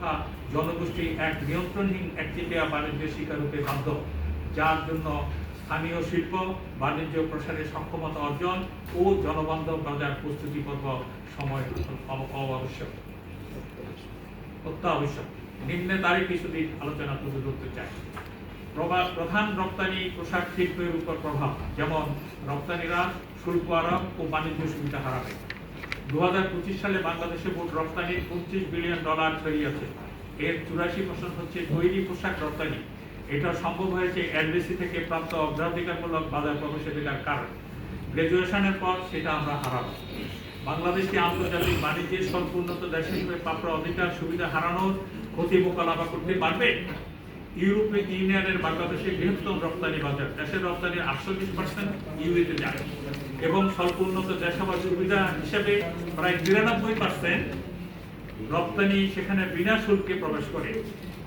তথা জনগোষ্ঠী এক নিয়ন্ত্রণহীন একচেটিয়া বাণিজ্যের শিকার হতে বাধ্য, যার জন্য স্থানীয় শিল্প, বাণিজ্য প্রসারে সক্ষমতা অর্জন ও জনবান্ধব বাজার প্রস্তুতি পর্ব সময় অব- অবশ্যক। অত্যাবশ্যক। নিম্নে তারই কিছুদিন আলোচনা তুলে ধরতে চাই। প্রধান রপ্তানি পোশাক শিল্পের উপর প্রভাব, যেমন রপ্তানিরা শুল্ক আরোপ ও বাণিজ্য সুবিধা হারাবে। দু হাজার পঁচিশ সালে বাংলাদেশে মোট রপ্তানি পঁচিশ বিলিয়ন ডলার ছড়িয়েছে। এর চুরাশি পার্সেন্ট হচ্ছে তৈরি পোশাক রপ্তানি। এটা সম্ভব হয়েছে এলডিসি থেকে প্রাপ্ত অগ্রাধিকারমূলক বাজার প্রবেশাধিকার কারণে। গ্রাজুয়েশনের পর সেটা আমরা হারাবো। বাংলাদেশকে আন্তর্জাতিক বাণিজ্যের স্বল্প উন্নত দেশ হিসেবে প্রাপ্য অধিকার সুবিধা হারানোর ক্ষতি মোকাবেলা করতে পারবে? ইউরোপীয় ইউনিয়নের বাংলাদেশের বৃহত্তম রপ্তানি বাজার। দেশের রপ্তানি আটচল্লিশ পার্সেন্ট ইউরোতে যায় এবং স্বল্প উন্নত দেশসভা সুবিধা হিসেবে প্রায় বিরানব্বই পার্সেন্ট রপ্তানি সেখানে বিনা শুল্কে প্রবেশ করে।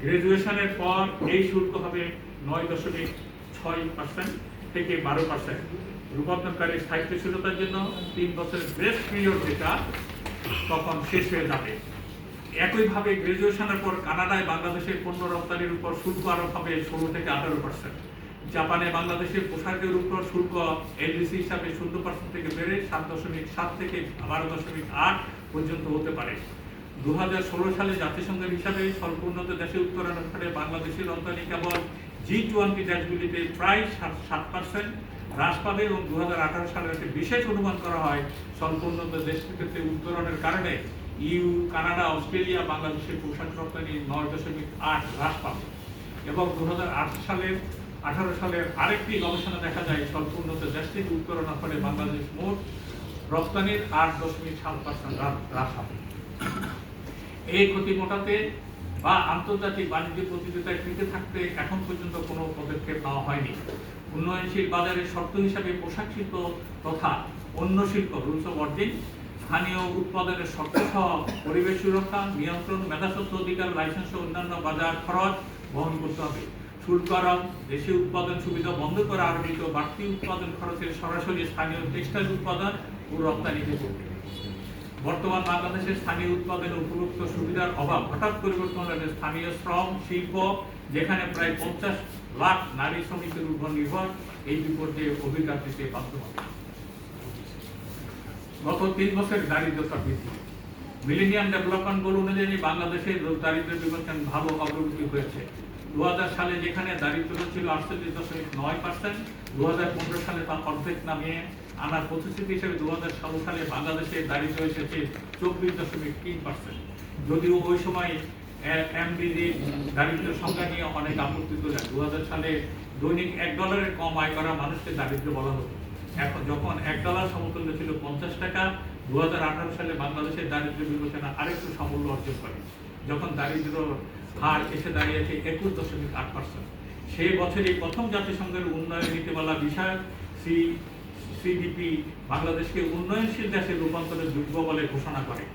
গ্রাজুয়েশনের পর এই শুল্ক হবে নয় দশমিক ছয় পার্সেন্ট থেকে বারো পার্সেন্ট রূপান্তরকারী স্থায়িত্বশীলতার জন্য তিন বছরের বেস্ট পিরিয়ড যেটা তখন শেষ হয়ে যাবে। একইভাবে গ্রাজুয়েশনের পর কানাডায় বাংলাদেশের পণ্য রপ্তানির উপর শুল্ক আরোপ হবে ষোলো থেকে আঠারো পার্সেন্ট জাপানে বাংলাদেশের পোশাকের উপর শুল্ক এলডিসি হিসাবে শূন্য পার্সেন্ট থেকে বেড়ে সাত দশমিক সাত থেকে বারো দশমিক আট পর্যন্ত হতে পারে। দু হাজার ষোলো সালে জাতিসংঘের হিসাবে স্বল্প উন্নত দেশে উত্তরণের ফলে বাংলাদেশের রপ্তানি কেবল জি টোয়েন্টি দেশগুলিতে প্রায় সাত সাত পার্সেন্ট হ্রাস পাবে এবং দু হাজার আঠারো সালে একটি বিশেষ অনুমান করা হয়, স্বল্প উন্নত দেশের ক্ষেত্রে উত্তরণের কারণে ইউ, কানাডা, অস্ট্রেলিয়া, বাংলাদেশের পোশাক রপ্তানি নয় দশমিক আট হ্রাস পাবে। এবং দু সালের, আঠারো সালের আরেকটি গবেষণা দেখা যায় স্বল্প উন্নত দেশ থেকে উত্তরণের ফলে বাংলাদেশ মোট রপ্তানির আট দশমিক সাত পার্সেন্ট হ্রাস হবে এই ক্ষতি মোটাতে বা আন্তর্জাতিক বাণিজ্য প্রতিযোগিতায় টিকে থাকতে এখন পর্যন্ত কোনো পদক্ষেপ নেওয়া হয়নি। উন্নয়নশীল বাজারের শর্ত হিসাবে পোশাক শিল্প তথা অন্য শিল্প, রুলস অফ স্থানীয় উৎপাদনের সহ পরিবেশ সুরক্ষা, নিয়ন্ত্রণ, মেধাস্বত্ব অধিকার, লাইসেন্স ও অন্যান্য বাজার খরচ বহন করতে হবে। শুল্ক আরোপ দেশীয় উৎপাদন সুবিধা বন্ধ করা, আরোপিত বাড়তি উৎপাদন খরচের সরাসরি স্থানীয় টেক্সটাইল উৎপাদন ও রপ্তানিতে করবে বর্তমান বাংলাদেশের স্থানীয় উৎপাদনের উপযুক্ত সুবিধার অভাব হঠাৎ পরিবর্তন হলে স্থানীয় শ্রম, শিল্প, যেখানে প্রায় পঞ্চাশ লাখ নারী শ্রমিকের উপর নির্ভর, এই বিপর্যয়ে অভিজ্ঞতা বাধ্য হবে গত তিন বছরের দারিদ্রতা বৃদ্ধি। মিলেনিয়াম ডেভেলপমেন্ট গোল অনুযায়ী বাংলাদেশের দারিদ্র বিমোচন ভালো অগ্রগতি হয়েছে। দু হাজার সালে যেখানে দারিদ্র ছিল আটচল্লিশ দশমিক নয় পার্সেন্ট দু সালে তা অর্ধেক নামিয়ে আনার প্রতিশ্রুতি হিসেবে দু সালে বাংলাদেশে দারিদ্র এসেছে চব্বিশ দশমিক তিন পার্সেন্ট। যদিও ওই সময় এমডিজি দারিদ্র সংখ্যা নিয়ে অনেক আপত্তি তোলে দু সালে দৈনিক এক ডলারের কম আয় করা মানুষকে দারিদ্র বলা হতো। এখন যখন এক ডলার সমতুল্য ছিল পঞ্চাশ টাকা দু হাজার আঠারো সালে বাংলাদেশের দারিদ্র বিবেচনা আরেকটু সামূল্য অর্জন করে। যখন দারিদ্র হার এসে দাঁড়িয়েছে একুশ দশমিক আট পার্সেন্ট সেই বছরই প্রথম জাতিসংঘের উন্নয়ন নীতিমালা বিষয়ক সি সিডিপি বাংলাদেশকে উন্নয়নশীল দেশে রূপান্তরের যোগ্য বলে ঘোষণা করে।